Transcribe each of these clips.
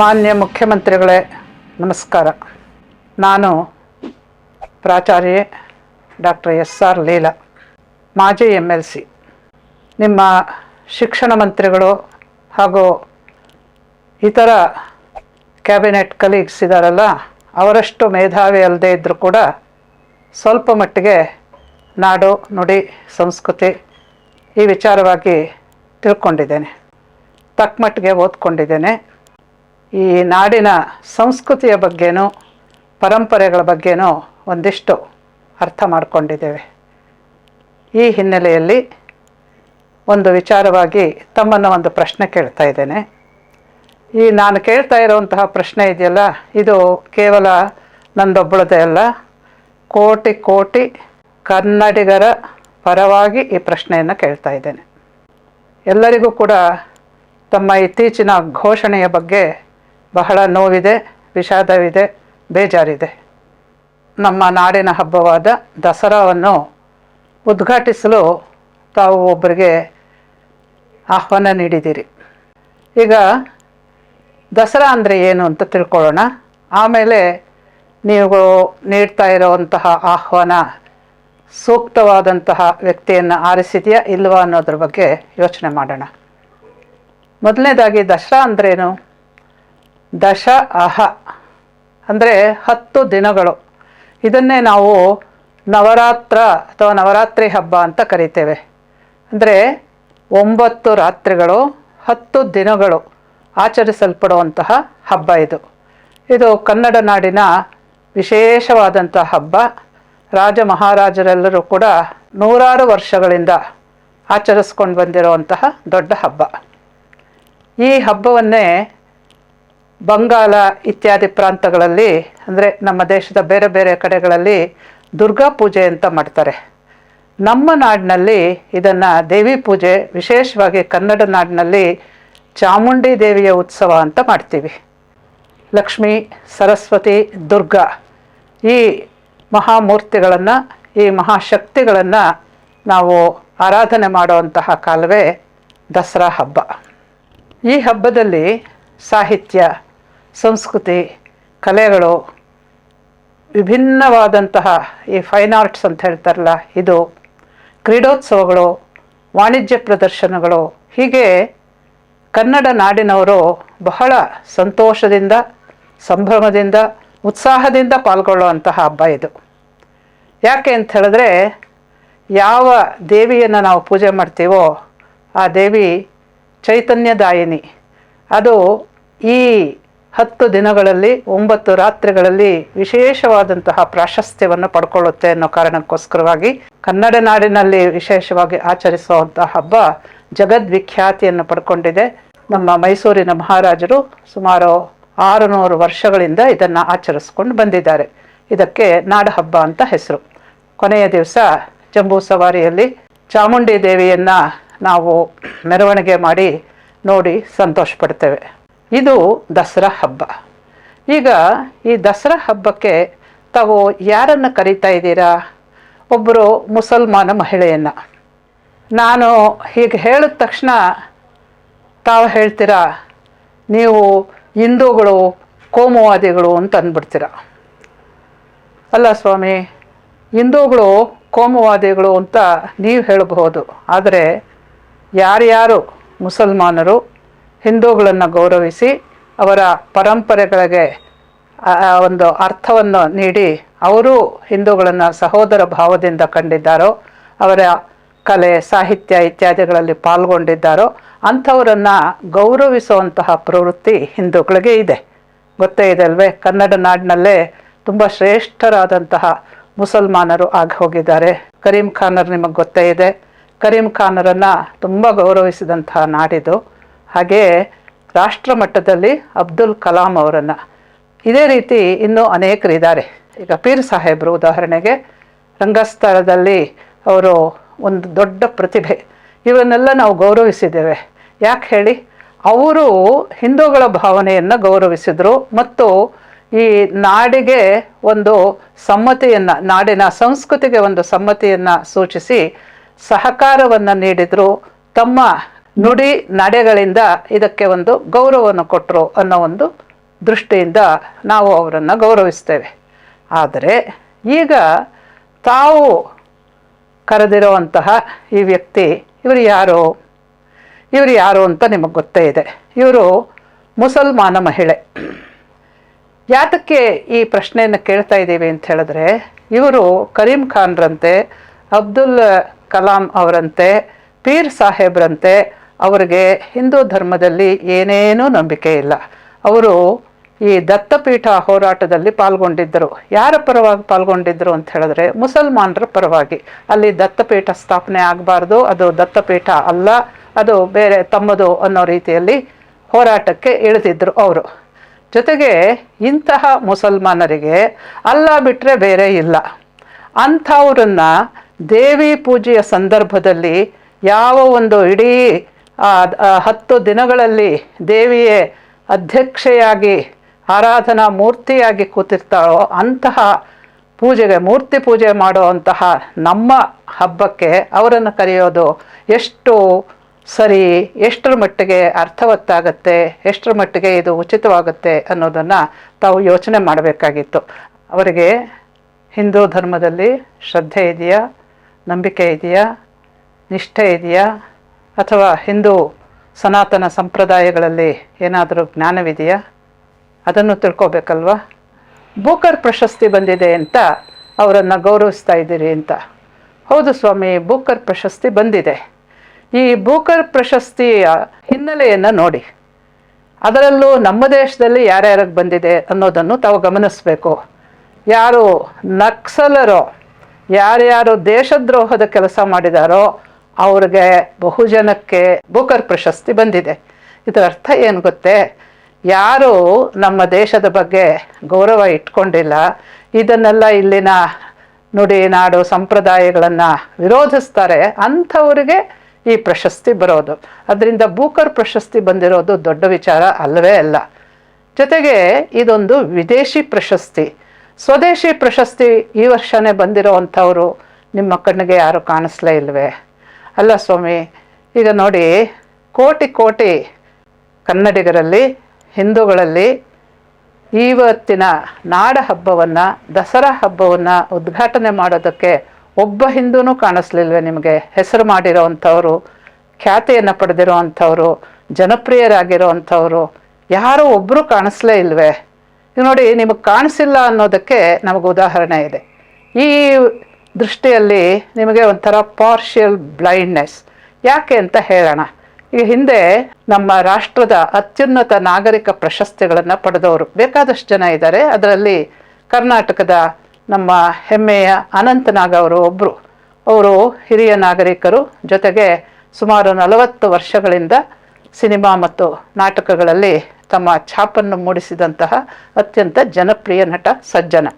ಮಾನ್ಯ ಮುಖ್ಯಮಂತ್ರಿಗಳೇ, ನಮಸ್ಕಾರ. ನಾನು ಪ್ರಾಚಾರ್ಯೆ ಡಾಕ್ಟರ್ ಎಸ್ ಆರ್ ಲೀಲಾ, ಮಾಜಿ ಎಂ ಎಲ್ ಸಿ. ನಿಮ್ಮ ಶಿಕ್ಷಣ ಮಂತ್ರಿಗಳು ಹಾಗೂ ಇತರ ಕ್ಯಾಬಿನೆಟ್ ಕಲೀಗ್ಸ್ ಇದ್ದಾರಲ್ಲ ಅವರಷ್ಟು ಮೇಧಾವಿ ಅಲ್ಲದೆ ಇದ್ದರೂ ಕೂಡ ಸ್ವಲ್ಪ ಮಟ್ಟಿಗೆ ನಾಡು, ನುಡಿ, ಸಂಸ್ಕೃತಿ ಈ ವಿಚಾರವಾಗಿ ತಿಳ್ಕೊಂಡಿದ್ದೇನೆ. ತಕ್ಕ ಮಟ್ಟಿಗೆ ಓದ್ಕೊಂಡಿದ್ದೇನೆ. ಈ ನಾಡಿನ ಸಂಸ್ಕೃತಿಯ ಬಗ್ಗೆನೂ, ಪರಂಪರೆಗಳ ಬಗ್ಗೆನೂ ಒಂದಿಷ್ಟು ಅರ್ಥ ಮಾಡಿಕೊಂಡಿದ್ದೇವೆ. ಈ ಹಿನ್ನೆಲೆಯಲ್ಲಿ ಒಂದು ವಿಚಾರವಾಗಿ ತಮ್ಮನ್ನು ಒಂದು ಪ್ರಶ್ನೆ ಕೇಳ್ತಾ ಇದ್ದೇನೆ. ಈ ನಾನು ಕೇಳ್ತಾ ಇರುವಂತಹ ಪ್ರಶ್ನೆ ಇದೆಯಲ್ಲ, ಇದು ಕೇವಲ ನಂದೊಬ್ಬಳದೇ ಅಲ್ಲ, ಕೋಟಿ ಕೋಟಿ ಕನ್ನಡಿಗರ ಪರವಾಗಿ ಈ ಪ್ರಶ್ನೆಯನ್ನು ಕೇಳ್ತಾ ಇದ್ದೇನೆ. ಎಲ್ಲರಿಗೂ ಕೂಡ ತಮ್ಮ ಇತ್ತೀಚಿನ ಘೋಷಣೆಯ ಬಗ್ಗೆ ಬಹಳ ನೋವಿದೆ, ವಿಷಾದವಿದೆ, ಬೇಜಾರಿದೆ. ನಮ್ಮ ನಾಡಿನ ಹಬ್ಬವಾದ ದಸರಾವನ್ನು ಉದ್ಘಾಟಿಸಲು ತಾವು ಒಬ್ಬರಿಗೆ ಆಹ್ವಾನ ನೀಡಿದ್ದೀರಿ. ಈಗ ದಸರಾ ಅಂದರೆ ಏನು ಅಂತ ತಿಳ್ಕೊಳ್ಳೋಣ. ಆಮೇಲೆ ನೀವು ನೀಡ್ತಾ ಇರೋವಂತಹ ಆಹ್ವಾನ, ಸೂಕ್ತವಾದಂತಹ ವ್ಯಕ್ತಿಯನ್ನು ಆರಿಸಿದೆಯಾ ಇಲ್ವಾ ಅನ್ನೋದ್ರ ಬಗ್ಗೆ ಯೋಚನೆ ಮಾಡೋಣ. ಮೊದಲನೇದಾಗಿ ದಸರಾ ಅಂದ್ರೇನು ದಶ ಅಹ. ಅಂದರೆ ಹತ್ತು ದಿನಗಳು. ಇದನ್ನೇ ನಾವು ನವರಾತ್ರ ಅಥವಾ ನವರಾತ್ರಿ ಹಬ್ಬ ಅಂತ ಕರಿತೇವೆ. ಅಂದರೆ ಒಂಬತ್ತು ರಾತ್ರಿಗಳು, ಹತ್ತು ದಿನಗಳು ಆಚರಿಸಲ್ಪಡುವಂತಹ ಹಬ್ಬ ಇದು. ಇದು ಕನ್ನಡ ನಾಡಿನ ವಿಶೇಷವಾದಂಥ ಹಬ್ಬ. ರಾಜ ಮಹಾರಾಜರೆಲ್ಲರೂ ಕೂಡ ನೂರಾರು ವರ್ಷಗಳಿಂದ ಆಚರಿಸ್ಕೊಂಡು ಬಂದಿರುವಂತಹ ದೊಡ್ಡ ಹಬ್ಬ. ಈ ಹಬ್ಬವನ್ನೇ ಬಂಗಾಲ ಇತ್ಯಾದಿ ಪ್ರಾಂತಗಳಲ್ಲಿ, ಅಂದರೆ ನಮ್ಮ ದೇಶದ ಬೇರೆ ಬೇರೆ ಕಡೆಗಳಲ್ಲಿ ದುರ್ಗಾ ಪೂಜೆ ಅಂತ ಮಾಡ್ತಾರೆ. ನಮ್ಮ ನಾಡಿನಲ್ಲಿ ಇದನ್ನು ದೇವಿ ಪೂಜೆ, ವಿಶೇಷವಾಗಿ ಕನ್ನಡ ನಾಡಿನಲ್ಲಿ ಚಾಮುಂಡಿ ದೇವಿಯ ಉತ್ಸವ ಅಂತ ಮಾಡ್ತೀವಿ. ಲಕ್ಷ್ಮಿ, ಸರಸ್ವತಿ, ದುರ್ಗಾ ಈ ಮಹಾಮೂರ್ತಿಗಳನ್ನು, ಈ ಮಹಾಶಕ್ತಿಗಳನ್ನು ನಾವು ಆರಾಧನೆ ಮಾಡುವಂತಹ ಕಾಲವೇ ದಸರಾ ಹಬ್ಬ. ಈ ಹಬ್ಬದಲ್ಲಿ ಸಾಹಿತ್ಯ ಸಂಸ್ಕೃತಿ, ಕಲೆಗಳು, ವಿಭಿನ್ನವಾದಂತಹ ಈ ಫೈನ್ ಆರ್ಟ್ಸ್ ಅಂತ ಹೇಳ್ತಾರಲ್ಲ, ಇದು ಕ್ರೀಡೋತ್ಸವಗಳು, ವಾಣಿಜ್ಯ ಪ್ರದರ್ಶನಗಳು, ಹೀಗೆ ಕನ್ನಡ ನಾಡಿನವರು ಬಹಳ ಸಂತೋಷದಿಂದ, ಸಂಭ್ರಮದಿಂದ, ಉತ್ಸಾಹದಿಂದ ಪಾಲ್ಗೊಳ್ಳುವಂತಹ ಹಬ್ಬ ಇದು. ಯಾಕೆ ಅಂತ ಹೇಳಿದ್ರೆ, ಯಾವ ದೇವಿಯನ್ನು ನಾವು ಪೂಜೆ ಮಾಡ್ತೀವೋ, ಆ ದೇವಿ ಚೈತನ್ಯದಾಯಿನಿ. ಅದು ಈ ಹತ್ತು ದಿನಗಳಲ್ಲಿ, ಒಂಬತ್ತು ರಾತ್ರಿಗಳಲ್ಲಿ ವಿಶೇಷವಾದಂತಹ ಪ್ರಾಶಸ್ತ್ಯವನ್ನು ಪಡ್ಕೊಳ್ಳುತ್ತೆ ಅನ್ನೋ ಕಾರಣಕ್ಕೋಸ್ಕರವಾಗಿ ಕನ್ನಡ ನಾಡಿನಲ್ಲಿ ವಿಶೇಷವಾಗಿ ಆಚರಿಸುವಂತಹ ಹಬ್ಬ ಜಗದ್ವಿಖ್ಯಾತಿಯನ್ನು ಪಡ್ಕೊಂಡಿದೆ. ನಮ್ಮ ಮೈಸೂರಿನ ಮಹಾರಾಜರು ಸುಮಾರು ಆರುನೂರು ವರ್ಷಗಳಿಂದ ಇದನ್ನು ಆಚರಿಸ್ಕೊಂಡು ಬಂದಿದ್ದಾರೆ. ಇದಕ್ಕೆ ನಾಡಹಬ್ಬ ಅಂತ ಹೆಸರು. ಕೊನೆಯ ದಿವಸ ಜಂಬೂ ಸವಾರಿಯಲ್ಲಿ ಚಾಮುಂಡಿ ದೇವಿಯನ್ನು ನಾವು ಮೆರವಣಿಗೆ ಮಾಡಿ ನೋಡಿ ಸಂತೋಷ ಪಡ್ತೇವೆ ಇದು ದಸರಾ ಹಬ್ಬ. ಈಗ ಈ ದಸರಾ ಹಬ್ಬಕ್ಕೆ ತಾವು ಯಾರನ್ನು ಕರೀತಾ ಇದ್ದೀರಾ? ಒಬ್ಬರು ಮುಸಲ್ಮಾನ ಮಹಿಳೆಯನ್ನು. ನಾನು ಹೀಗೆ ಹೇಳಿದ ತಕ್ಷಣ ತಾವು ಹೇಳ್ತೀರಾ? ನೀವು ಹಿಂದೂಗಳು, ಕೋಮುವಾದಿಗಳು ಅಂತ ಅಂದ್ಬಿಡ್ತೀರ. ಅಲ್ಲ ಸ್ವಾಮಿ, ಹಿಂದೂಗಳು, ಕೋಮುವಾದಿಗಳು ಅಂತ ನೀವು ಹೇಳಬಹುದು. ಆದರೆ ಯಾರ್ಯಾರು ಮುಸಲ್ಮಾನರು ಹಿಂದೂಗಳನ್ನು ಗೌರವಿಸಿ ಅವರ ಪರಂಪರೆಗಳಿಗೆ ಒಂದು ಅರ್ಥವನ್ನು ನೀಡಿ ಅವರು ಹಿಂದೂಗಳನ್ನು ಸಹೋದರ ಭಾವದಿಂದ ಕಂಡಿದ್ದಾರೋ, ಅವರ ಕಲೆ, ಸಾಹಿತ್ಯ ಇತ್ಯಾದಿಗಳಲ್ಲಿ ಪಾಲ್ಗೊಂಡಿದ್ದಾರೋ, ಅಂಥವರನ್ನು ಗೌರವಿಸುವಂತಹ ಪ್ರವೃತ್ತಿ ಹಿಂದೂಗಳಿಗೆ ಇದೆ. ಗೊತ್ತೇ ಇದೆ ಅಲ್ವೇ? ಕನ್ನಡ ನಾಡಿನಲ್ಲೇ ತುಂಬ ಶ್ರೇಷ್ಠರಾದಂತಹ ಮುಸಲ್ಮಾನರು ಆಗಿ ಹೋಗಿದ್ದಾರೆ. ಕರೀಂ ಖಾನರು ನಿಮಗೆ ಗೊತ್ತೇ ಇದೆ. ಕರೀಂ ಖಾನರನ್ನು ತುಂಬ ಗೌರವಿಸಿದಂತಹ ನಾಡಿದು. ಹಾಗೆಯೇ ರಾಷ್ಟ್ರ ಮಟ್ಟದಲ್ಲಿ ಅಬ್ದುಲ್ ಕಲಾಂ ಅವರನ್ನು. ಇದೇ ರೀತಿ ಇನ್ನೂ ಅನೇಕರಿದ್ದಾರೆ. ಈಗ ಪೀರ್ ಸಾಹೇಬರು ಉದಾಹರಣೆಗೆ ರಂಗಸ್ಥಳದಲ್ಲಿ ಅವರು ಒಂದು ದೊಡ್ಡ ಪ್ರತಿಭೆ. ಇವನ್ನೆಲ್ಲ ನಾವು ಗೌರವಿಸಿದ್ದೇವೆ. ಯಾಕೆ ಹೇಳಿ? ಅವರು ಹಿಂದೂಗಳ ಭಾವನೆಯನ್ನು ಗೌರವಿಸಿದರು ಮತ್ತು ಈ ನಾಡಿಗೆ ಒಂದು ಸಮ್ಮತಿಯನ್ನು, ನಾಡಿನ ಸಂಸ್ಕೃತಿಗೆ ಒಂದು ಸಮ್ಮತಿಯನ್ನು ಸೂಚಿಸಿ ಸಹಕಾರವನ್ನು ನೀಡಿದರು. ತಮ್ಮ ನುಡಿ ನಡೆಗಳಿಂದ ಇದಕ್ಕೆ ಒಂದು ಗೌರವವನ್ನು ಕೊಟ್ಟರು ಅನ್ನೋ ಒಂದು ದೃಷ್ಟಿಯಿಂದ ನಾವು ಅವರನ್ನು ಗೌರವಿಸ್ತೇವೆ. ಆದರೆ ಈಗ ತಾವು ಕರೆದಿರುವಂತಹ ಈ ವ್ಯಕ್ತಿ, ಇವರು ಯಾರು? ಇವರು ಯಾರು ಅಂತ ನಿಮಗೆ ಗೊತ್ತೇ ಇದೆ. ಇವರು ಮುಸಲ್ಮಾನ ಮಹಿಳೆ. ಯಾತಕ್ಕೆ ಈ ಪ್ರಶ್ನೆಯನ್ನು ಕೇಳ್ತಾ ಇದ್ದೀವಿ ಅಂತ ಹೇಳಿದ್ರೆ, ಇವರು ಕರೀಂ ಖಾನ್ರಂತೆ, ಅಬ್ದುಲ್ ಕಲಾಂ ಅವರಂತೆ, ಪೀರ್ ಸಾಹೇಬ್ರಂತೆ ಅವರಿಗೆ ಹಿಂದೂ ಧರ್ಮದಲ್ಲಿ ಏನೇನೂ ನಂಬಿಕೆ ಇಲ್ಲ. ಅವರು ಈ ದತ್ತಪೀಠ ಹೋರಾಟದಲ್ಲಿ ಪಾಲ್ಗೊಂಡಿದ್ದರು. ಯಾರ ಪರವಾಗಿ ಪಾಲ್ಗೊಂಡಿದ್ದರು ಅಂತ ಹೇಳಿದ್ರೆ ಮುಸಲ್ಮಾನರ ಪರವಾಗಿ. ಅಲ್ಲಿ ದತ್ತಪೀಠ ಸ್ಥಾಪನೆ ಆಗಬಾರ್ದು, ಅದು ದತ್ತಪೀಠ ಅಲ್ಲ, ಅದು ಬೇರೆ ತಮ್ಮದು ಅನ್ನೋ ರೀತಿಯಲ್ಲಿ ಹೋರಾಟಕ್ಕೆ ಇಳಿದಿದ್ದರು ಅವರು. ಜೊತೆಗೆ ಇಂತಹ ಮುಸಲ್ಮಾನರಿಗೆ ಅಲ್ಲ ಬಿಟ್ಟರೆ ಬೇರೆ ಇಲ್ಲ. ಅಂಥವ್ರನ್ನ ದೇವಿ ಪೂಜೆಯ ಸಂದರ್ಭದಲ್ಲಿ ಯಾವ ಒಂದು ಇಡೀ ಹತ್ತು ದಿನಗಳಲ್ಲಿ ದೇವಿಯೇ ಅಧ್ಯಕ್ಷೆಯಾಗಿ, ಆರಾಧನಾ ಮೂರ್ತಿಯಾಗಿ ಕೂತಿರ್ತಾಳೋ ಅಂತಹ ಪೂಜೆಗೆ, ಮೂರ್ತಿ ಪೂಜೆ ಮಾಡುವಂತಹ ನಮ್ಮ ಹಬ್ಬಕ್ಕೆ ಅವರನ್ನು ಕರೆಯೋದು ಎಷ್ಟು ಸರಿ, ಎಷ್ಟರ ಮಟ್ಟಿಗೆ ಅರ್ಥವತ್ತಾಗತ್ತೆ, ಎಷ್ಟರ ಮಟ್ಟಿಗೆ ಇದು ಉಚಿತವಾಗುತ್ತೆ ಅನ್ನೋದನ್ನು ತಾವು ಯೋಚನೆ ಮಾಡಬೇಕಾಗಿತ್ತು. ಅವರಿಗೆ ಹಿಂದೂ ಧರ್ಮದಲ್ಲಿ ಶ್ರದ್ಧೆ ಇದೆಯಾ? ನಂಬಿಕೆ ಇದೆಯಾ? ನಿಷ್ಠೆ ಇದೆಯಾ? ಅಥವಾ ಹಿಂದೂ ಸನಾತನ ಸಂಪ್ರದಾಯಗಳಲ್ಲಿ ಏನಾದರೂ ಜ್ಞಾನವಿದೆಯಾ? ಅದನ್ನು ತಿಳ್ಕೋಬೇಕಲ್ವಾ? ಬೂಕರ್ ಪ್ರಶಸ್ತಿ ಬಂದಿದೆ ಅಂತ ಅವರನ್ನು ಗೌರವಿಸ್ತಾ ಇದ್ದೀರಿ ಅಂತ. ಹೌದು ಸ್ವಾಮಿ ಬೂಕರ್ ಪ್ರಶಸ್ತಿ ಬಂದಿದೆ. ಈ ಬೂಕರ್ ಪ್ರಶಸ್ತಿಯ ಹಿನ್ನೆಲೆಯನ್ನು ನೋಡಿ. ಅದರಲ್ಲೂ ನಮ್ಮ ದೇಶದಲ್ಲಿ ಯಾರ್ಯಾರಿಗೆ ಬಂದಿದೆ ಅನ್ನೋದನ್ನು ತಾವು ಗಮನಿಸಬೇಕು. ಯಾರು ನಕ್ಸಲರೋ, ಯಾರ್ಯಾರು ದೇಶದ್ರೋಹದ ಕೆಲಸ ಮಾಡಿದಾರೋ ಅವ್ರಿಗೆ ಬಹುಜನಕ್ಕೆ ಬೂಕರ್ ಪ್ರಶಸ್ತಿ ಬಂದಿದೆ. ಇದರ ಅರ್ಥ ಏನು ಗೊತ್ತೇ? ಯಾರು ನಮ್ಮ ದೇಶದ ಬಗ್ಗೆ ಗೌರವ ಇಟ್ಕೊಂಡಿಲ್ಲ. ಇದನ್ನೆಲ್ಲ ಇಲ್ಲಿನ ನುಡಿ, ನಾಡು, ಸಂಪ್ರದಾಯಗಳನ್ನು ವಿರೋಧಿಸ್ತಾರೆ. ಅಂಥವರಿಗೆ ಈ ಪ್ರಶಸ್ತಿ ಬರೋದು. ಅದರಿಂದ ಬೂಕರ್ ಪ್ರಶಸ್ತಿ ಬಂದಿರೋದು ದೊಡ್ಡ ವಿಚಾರ ಅಲ್ಲವೇ ಅಲ್ಲ. ಜೊತೆಗೆ ಇದೊಂದು ವಿದೇಶಿ ಪ್ರಶಸ್ತಿ. ಸ್ವದೇಶಿ ಪ್ರಶಸ್ತಿ ಈ ವರ್ಷನೇ ಬಂದಿರೋ ಅಂಥವರು ನಿಮ್ಮ ಕಣ್ಣಿಗೆ ಯಾರು ಕಾಣಿಸ್ಲೇ ಇಲ್ವೇ? ಅಲ್ಲ ಸ್ವಾಮಿ, ಈಗ ನೋಡಿ, ಕೋಟಿ ಕೋಟಿ ಕನ್ನಡಿಗರಲ್ಲಿ, ಹಿಂದೂಗಳಲ್ಲಿ ಇವತ್ತಿನ ನಾಡ ಹಬ್ಬವನ್ನು, ದಸರಾ ಹಬ್ಬವನ್ನು ಉದ್ಘಾಟನೆ ಮಾಡೋದಕ್ಕೆ ಒಬ್ಬ ಹಿಂದೂನೂ ಕಾಣಿಸ್ಲಿಲ್ವೇ ನಿಮಗೆ? ಹೆಸರು ಮಾಡಿರೋ ಅಂಥವ್ರು ಖ್ಯಾತಿಯನ್ನು ಪಡೆದಿರೋ ಅಂಥವ್ರು ಜನಪ್ರಿಯರಾಗಿರೋ ಅಂಥವ್ರು ಯಾರೂ ಒಬ್ಬರು ಕಾಣಿಸ್ಲೇ ಇಲ್ವೇ? ನೋಡಿ, ನಿಮಗೆ ಕಾಣಿಸಿಲ್ಲ ಅನ್ನೋದಕ್ಕೆ ನಮಗೆ ಉದಾಹರಣೆ ಇದೆ. ಈ ದೃಷ್ಟಿಯಲ್ಲಿ ನಿಮಗೆ ಒಂಥರ ಪಾರ್ಷಿಯಲ್ ಬ್ಲೈಂಡ್ನೆಸ್ ಯಾಕೆ ಅಂತ ಹೇಳೋಣ. ಈ ಹಿಂದೆ ನಮ್ಮ ರಾಷ್ಟ್ರದ ಅತ್ಯುನ್ನತ ನಾಗರಿಕ ಪ್ರಶಸ್ತಿಗಳನ್ನು ಪಡೆದವರು. ಬೇಕಾದಷ್ಟು ಜನ ಇದ್ದಾರೆ. ಅದರಲ್ಲಿ ಕರ್ನಾಟಕದ ನಮ್ಮ ಹೆಮ್ಮೆಯ ಅನಂತನಾಗ್ ಅವರು ಒಬ್ಬರು ಅವರು ಹಿರಿಯ ನಾಗರಿಕರು. ಜೊತೆಗೆ ಸುಮಾರು ನಲವತ್ತು ವರ್ಷಗಳಿಂದ ಸಿನಿಮಾ ಮತ್ತು ನಾಟಕಗಳಲ್ಲಿ ತಮ್ಮ ಛಾಪನ್ನು ಮೂಡಿಸಿದಂತಹ ಅತ್ಯಂತ ಜನಪ್ರಿಯ ನಟ ಸಜ್ಜನ.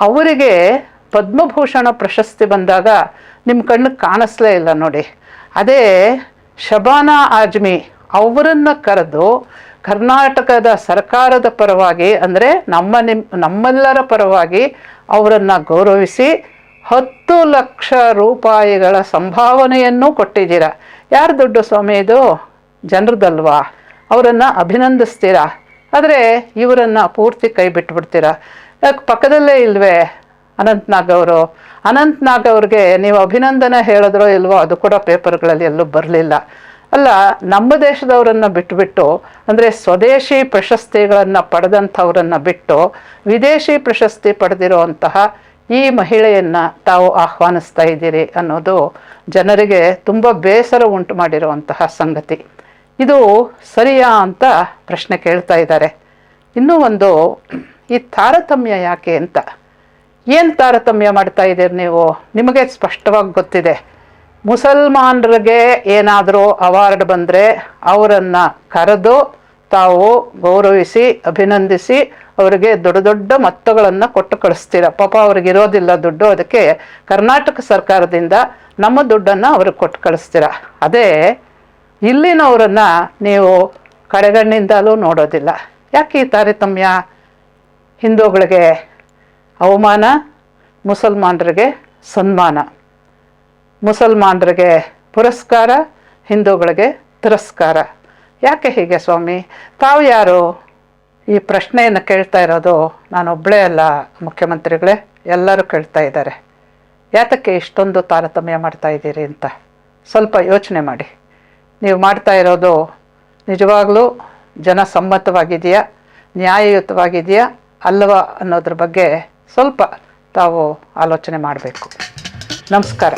ಅವರಿಗೆ ಪದ್ಮಭೂಷಣ ಪ್ರಶಸ್ತಿ ಬಂದಾಗ ನಿಮ್ಮ ಕಣ್ಣು ಕಾಣಿಸ್ಲೇ ಇಲ್ಲ ನೋಡಿ. ಅದೇ ಶಬಾನಾ ಆಜ್ಮಿ ಅವರನ್ನು ಕರೆದು ಕರ್ನಾಟಕದ ಸರ್ಕಾರದ ಪರವಾಗಿ ಅಂದರೆ ನಮ್ಮ ನಿಮ್, ನಮ್ಮೆಲ್ಲರ ಪರವಾಗಿ ಅವರನ್ನು ಗೌರವಿಸಿ ಹತ್ತು ಲಕ್ಷ ರೂಪಾಯಿಗಳ ಸಂಭಾವನೆಯನ್ನು ಕೊಟ್ಟಿದ್ದೀರ. ಯಾರು ದುಡ್ಡು ಸ್ವಾಮಿ ಇದು? ಜನರದಲ್ವಾ? ಅವರನ್ನು ಅಭಿನಂದಿಸ್ತೀರಾ? ಆದರೆ ಇವರನ್ನು ಪೂರ್ತಿ ಕೈ ಬಿಟ್ಬಿಡ್ತೀರಾ? ಯಾಕೆ ಪಕ್ಕದಲ್ಲೇ ಇಲ್ವೇ? ಅನಂತ್ನಾಗ್ ಅವರು, ಅನಂತ್ನಾಗ್ ಅವ್ರಿಗೆ ನೀವು ಅಭಿನಂದನೆ ಹೇಳಿದ್ರೋ ಇಲ್ವೋ ಅದು ಕೂಡ ಪೇಪರ್ಗಳಲ್ಲಿ ಎಲ್ಲೂ ಬರಲಿಲ್ಲ. ಅಲ್ಲ, ನಮ್ಮ ದೇಶದವರನ್ನು ಬಿಟ್ಟುಬಿಟ್ಟು ಅಂದರೆ ಸ್ವದೇಶಿ ಪ್ರಶಸ್ತಿಗಳನ್ನು ಪಡೆದಂಥವರನ್ನು ಬಿಟ್ಟು ವಿದೇಶಿ ಪ್ರಶಸ್ತಿ ಪಡೆದಿರುವಂತಹ ಈ ಮಹಿಳೆಯನ್ನು ತಾವು ಆಹ್ವಾನಿಸ್ತಾ ಇದ್ದೀರಿ ಅನ್ನೋದು ಜನರಿಗೆ ತುಂಬ ಬೇಸರ ಉಂಟು ಮಾಡಿರುವಂತಹ ಸಂಗತಿ. ಇದು ಸರಿಯಾ ಅಂತ ಪ್ರಶ್ನೆ ಕೇಳ್ತಾ ಇದ್ದಾರೆ. ಇನ್ನೂ ಒಂದು, ಈ ತಾರತಮ್ಯ ಯಾಕೆ ಅಂತ. ಏನು ತಾರತಮ್ಯ ಮಾಡ್ತಾ ಇದ್ದೀರಿ ನೀವು? ನಿಮಗೆ ಸ್ಪಷ್ಟವಾಗಿ ಗೊತ್ತಿದೆ. ಮುಸಲ್ಮಾನರಿಗೆ ಏನಾದರೂ ಅವಾರ್ಡ್ ಬಂದರೆ ಅವರನ್ನು ಕರೆದು ತಾವು ಗೌರವಿಸಿ, ಅಭಿನಂದಿಸಿ ಅವರಿಗೆ ದೊಡ್ಡ ದೊಡ್ಡ ಮೊತ್ತಗಳನ್ನು ಕೊಟ್ಟು ಕಳಿಸ್ತೀರ? ಪಾಪ ಅವ್ರಿಗೆ ಇರೋದಿಲ್ಲ ದುಡ್ಡು, ಅದಕ್ಕೆ ಕರ್ನಾಟಕ ಸರ್ಕಾರದಿಂದ ನಮ್ಮ ದುಡ್ಡನ್ನು ಅವ್ರಿಗೆ ಕೊಟ್ಟು ಕಳಿಸ್ತೀರ? ಅದೇ, ಇಲ್ಲಿನವರನ್ನು ನೀವು ಕಡೆಗಣ್ಣಿಂದಲೂ ನೋಡೋದಿಲ್ಲ. ಯಾಕೆ ಈ ತಾರತಮ್ಯ ಹಿಂದೂಗಳಿಗೆ ಅವಮಾನ, ಮುಸಲ್ಮಾನರಿಗೆ ಸನ್ಮಾನ. ಮುಸಲ್ಮಾನರಿಗೆ ಪುರಸ್ಕಾರ, ಹಿಂದೂಗಳಿಗೆ ತಿರಸ್ಕಾರ. ಯಾಕೆ ಹೀಗೆ ಸ್ವಾಮಿ? ತಾವು ಯಾರು? ಈ ಪ್ರಶ್ನೆಯನ್ನು ಕೇಳ್ತಾ ಇರೋದು ನಾನೊಬ್ಬಳೇ ಅಲ್ಲ, ಮುಖ್ಯಮಂತ್ರಿಗಳೇ, ಎಲ್ಲರೂ ಕೇಳ್ತಾ ಇದ್ದಾರೆ. ಯಾತಕ್ಕೆ ಇಷ್ಟೊಂದು ತಾರತಮ್ಯ ಮಾಡ್ತಾ ಇದ್ದೀರಿ ಅಂತ? ಸ್ವಲ್ಪ ಯೋಚನೆ ಮಾಡಿ. ನೀವು ಮಾಡ್ತಾ ಇರೋದು ನಿಜವಾಗ್ಲೂ ಜನಸಮ್ಮತವಾಗಿದೆಯಾ? ನ್ಯಾಯಯುತವಾಗಿದೆಯಾ? ಅಲ್ಲವಾ ಅನ್ನೋದ್ರ ಬಗ್ಗೆ ಸ್ವಲ್ಪ ತಾವು ಆಲೋಚನೆ ಮಾಡಬೇಕು. ನಮಸ್ಕಾರ.